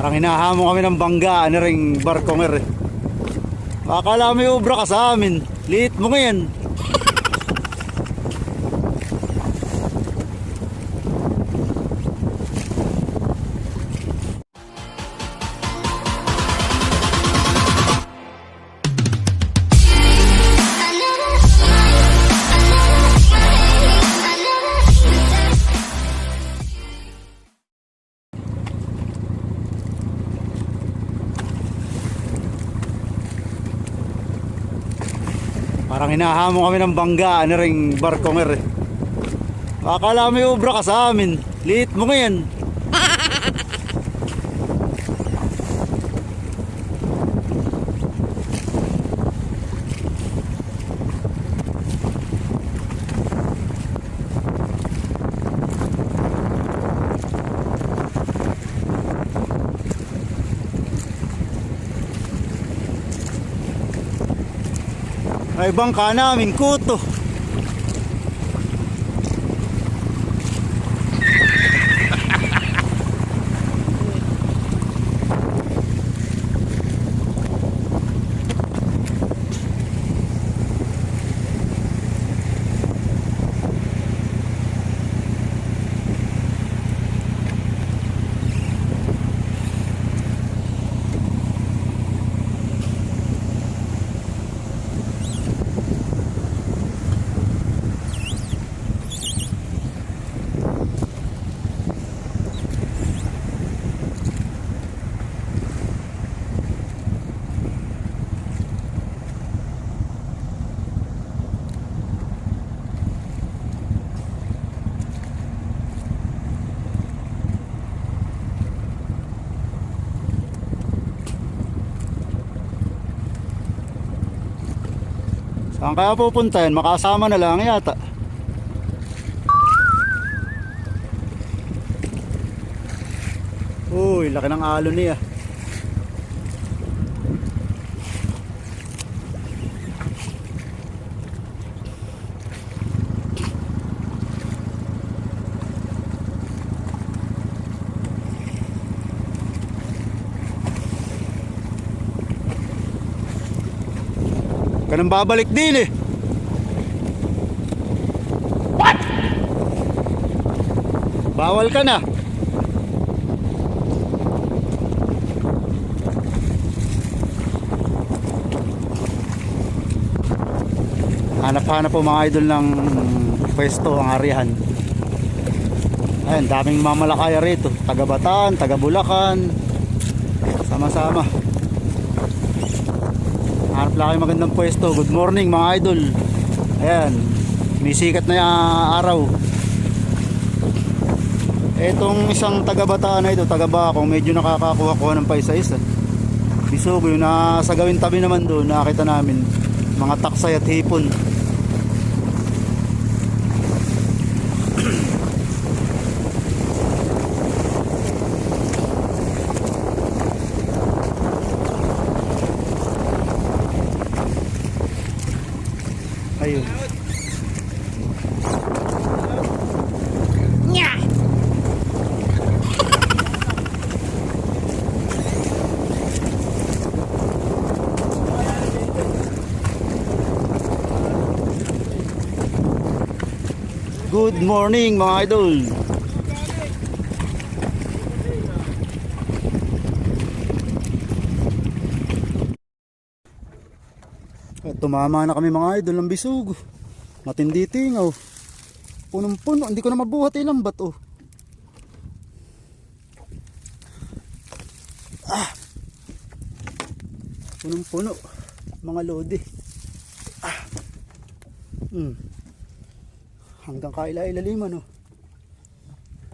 Parang hinahamon kami ng bangga, ano ring barkonger eh. Akala may ubra ka sa amin. Liit mo ngayon. Parang hinahamon kami ng bangga, ano ring barkonger eh. Akala may ubra ka sa amin. Liit mo ngayon. Ay bangka namin, kuto. Saan kaya pupunta yan? Makasama na lang yata. Uy, laki ng alon niya. Ganun babalik din eh. What? Bawal ka na. Hanap-hanap po mga idol ng pwesto ang arihan. Ayun, daming mamalakaya rito. Taga Bataan, taga Bulacan. Sama-sama. Hanap lang kayo magandang pwesto. Good morning mga idol. Ayan. Misikat na yung araw. Etong isang taga Bataan na ito, taga Bakong, medyo nakakakuha-kuha ng paisa-isa. Bisugo yung nasa gawin tabi naman doon, nakita namin mga taksay at hipon. Good morning mga idol. Tumama na kami mga idol ng bisug. Matindi tingaw. Punong-puno, hindi ko na mabuhat ilang bato. Ah. Punong-puno. Mga lodi. Ah. Hmm. Hanggang kaila-ilaliman oh.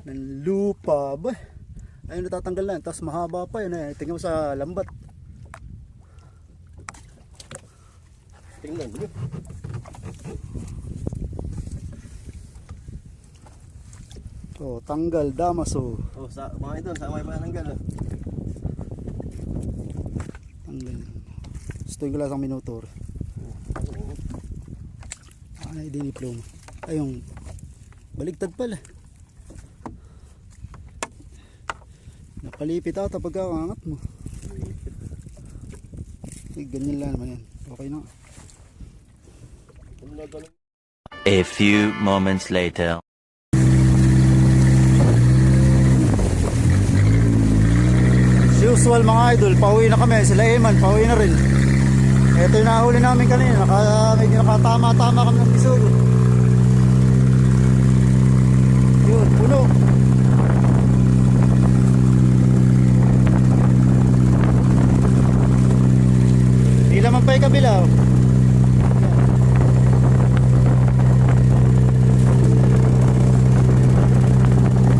Ng lupa ba? Ayun natatanggal na. Tapos mahaba pa yun eh. Tingnan mo sa lambat. Tingnan nyo. Oh, tanggal damaso. Oh, sa mga ito, sa may pananggal. Oh. Tanggal. Gusto ko lang ang minutor. Ah, hindi ni diploma. Ayong baligtad pala. Palipit ata pagka angat mo. Eh, ganyan lang naman yan. Okay na. A few moments later. As usual mga idol, pauwi na kami. Sila Eman, pauwi na rin. Ito yung nahuli namin kanina. Naka, medyo nakatama-tama kami ng bisugo. Yun, puno. Di laman pa yung kabila. oh.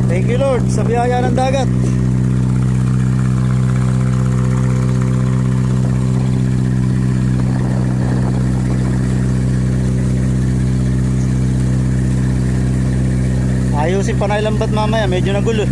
Thank you Lord sa biyaya ng dagat. Ayusin pa na ilang ba't mamaya, medyo nagulo.